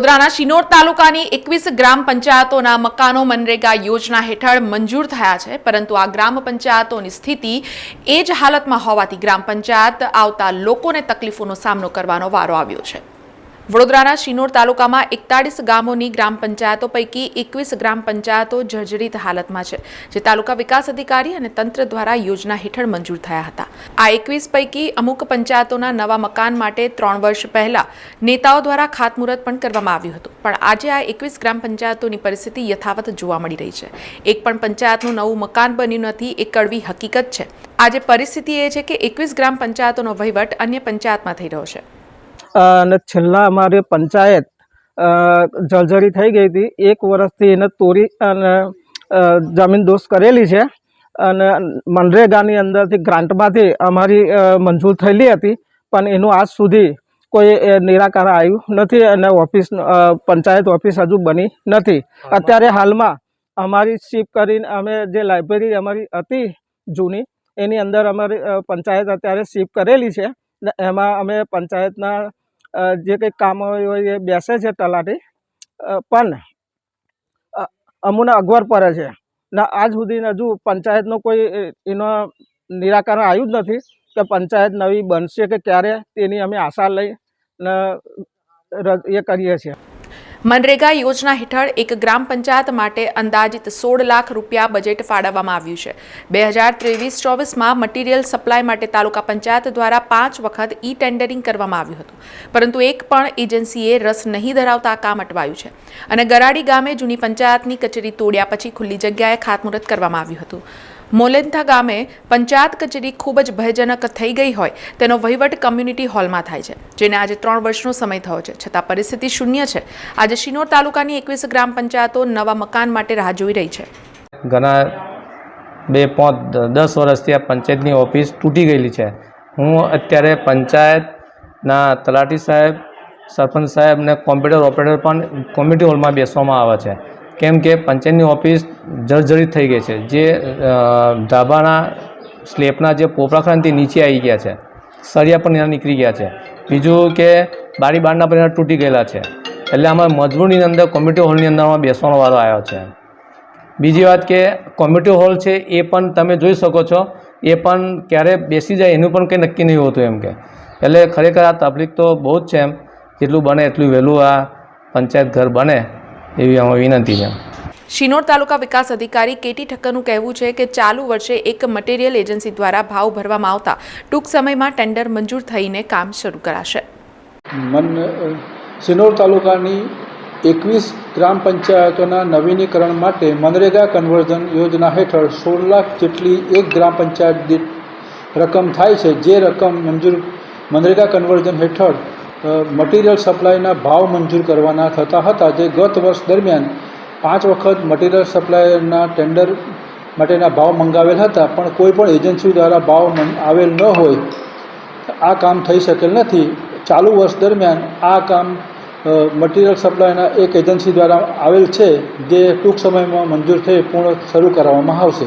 વડોદરાના શિનોર તાલુકાની એકવીસ ગ્રામ પંચાયતોના મકાનો મનરેગા યોજના હેઠળ મંજૂર થયા છે, પરંતુ આ ગ્રામ પંચાયતોની સ્થિતિ એ જ હાલતમાં હોવાથી ગ્રામ પંચાયત આવતા લોકોને તકલીફોનો સામનો કરવાનો વારો આવ્યો છે. વડોદરાના શિનોર તાલુકામાં એકતાળીસ ગામોની ગ્રામ પંચાયતો પૈકી એકવીસ ગ્રામ પંચાયતો જર્જરિત હાલતમાં છે, જે તાલુકા વિકાસ અધિકારી અને તંત્ર દ્વારા યોજના હેઠળ મંજૂર થયા હતા. આ એકવીસ પૈકી અમુક પંચાયતોના નવા મકાન માટે ત્રણ વર્ષ પહેલા નેતાઓ દ્વારા ખાતમુહૂર્ત પણ કરવામાં આવ્યું હતું, પણ આજે આ એકવીસ ગ્રામ પંચાયતોની પરિસ્થિતિ યથાવત જોવા મળી રહી છે. એક પણ પંચાયતનું નવું મકાન બન્યું નથી એ કડવી હકીકત છે. આજે પરિસ્થિતિ એ છે કે એકવીસ ગ્રામ પંચાયતોનો વહીવટ અન્ય પંચાયતમાં થઈ રહ્યો છે. અને છેલ્લા અમારી પંચાયત જર્જરી થઈ ગઈ હતી. એક વર્ષથી એને તોરી અને જમીન દોષ કરેલી છે. અને મનરેગાની અંદરથી ગ્રાન્ટમાંથી અમારી મંજૂર થયેલી હતી. પણ એનું આજ સુધી કોઈ એ નિરાકરણ આવ્યું નથી અને ઓફિસ પંચાયત ઓફિસ હજુ બની નથી. અત્યારે હાલમાં અમારી શિફ્ટ કરીને અમે જે લાઇબ્રેરી અમારી હતી જૂની એની અંદર અમારી પંચાયત અત્યારે શિફ્ટ કરેલી છે. ને એમાં અમે પંચાયતના જે કંઈક કામ હોય એ બેસે છે તલાટી. પણ અમુને અગવડ પડે છે. ને આજ સુધી હજુ પંચાયતનો કોઈ એનો નિરાકરણ આવ્યું જ નથી કે પંચાયત નવી બનશે કે ક્યારે તેની અમે આશા લઈ ને એ કરીએ છીએ. મનરેગા યોજના હેઠળ એક ગ્રામ પંચાયત માટે અંદાજિત સોળ લાખ રૂપિયા બજેટ ફાળવવામાં આવ્યું છે. બે હજાર ત્રેવીસ ચોવીસમાં મટીરિયલ સપ્લાય માટે તાલુકા પંચાયત દ્વારા પાંચ વખત ઈ ટેન્ડરિંગ કરવામાં આવ્યું હતું. પરંતુ એક પણ એજન્સીએ રસ નહીં ધરાવતા કામ અટવાયું છે. અને ગરાડી ગામે જૂની પંચાયતની કચેરી તોડ્યા પછી ખુલ્લી જગ્યાએ ખાતમુહૂર્ત કરવામાં આવ્યું હતું. મોલેન્થા ગામે પંચાયત કચેરી ખૂબ જ ભયજનક થઈ ગઈ હોય તેનો વહીવટ કમ્યુનિટી હોલમાં થાય છે, જેને આજે ત્રણ વર્ષનો સમય થયો છે. છતાં પરિસ્થિતિ શૂન્ય છે. આજે શિનોર તાલુકાની એકવીસ ગ્રામ પંચાયતો નવા મકાન માટે રાહ જોઈ રહી છે. ઘણા બે પાંચ દસ વર્ષથી આ પંચાયતની ઓફિસ તૂટી ગયેલી છે. હું અત્યારે પંચાયતના તલાટી સાહેબ, સરપંચ સાહેબ અને કોમ્પ્યુટર ઓપરેટર પણ કોમ્યુનિટી હોલમાં બેસવામાં આવે છે. કેમ કે પંચાયતની ઓફિસ જર્જરિત થઈ ગઈ છે. જે ધાબાના સ્લેબના જે પોપડા નીચે આવી ગયા છે. સળિયા પણ એના નીકળી ગયા છે. બીજું કે બારી બારના પણ તૂટી ગયેલા છે. એટલે આમાં મજબૂરીની અંદર કોમ્યુનિટી હોલની અંદરમાં બેસવાનો વારો આવ્યો છે. બીજી વાત કે કોમ્યુનિટી હોલ છે એ પણ તમે જોઈ શકો છો. એ પણ ક્યારે બેસી જાય એનું પણ કંઈ નક્કી નહીં હોતું એમ કે. એટલે ખરેખર આ તકલીફ તો બહુ જ છે એમ. જેટલું બને એટલું વહેલું આ પંચાયત ઘર બને. એવી અમે વિનંતી છે. શિનોર તાલુકા વિકાસ અધિકારી કેટી ઠક્કરનું કહેવું છે કે ચાલુ વર્ષે એક મટીરિયલ એજન્સી દ્વારા ભાવ ભરવામાં આવતા ટૂંક સમયમાં ટેન્ડર મંજૂર થઈને કામ શરૂ કરાશે. મન શિનોર તાલુકાની એકવીસ ગ્રામ પંચાયતોના નવીનીકરણ માટે મનરેગા કન્વર્ઝન યોજના હેઠળ સોળ લાખ જેટલી એક ગ્રામ પંચાયત દીઠ રકમ થાય છે. જે રકમ મંજૂર મનરેગા કન્વર્ઝન હેઠળ મટીરિયલ સપ્લાયના ભાવ મંજૂર કરવાના થતા હતા. જે ગત વર્ષ દરમિયાન પાંચ વખત મટીરિયલ સપ્લાયના ટેન્ડર માટેના ભાવ મંગાવેલ હતા, પણ કોઈ પણ એજન્સી દ્વારા ભાવ આવેલ ન હોય, આ કામ થઈ શકેલ નથી. ચાલુ વર્ષ દરમિયાન આ કામ મટીરિયલ સપ્લાયના એક એજન્સી દ્વારા આવેલ છે, જે ટૂંક સમયમાં મંજૂર થઈ, પૂર્ણ શરૂ કરાવવામાં આવશે.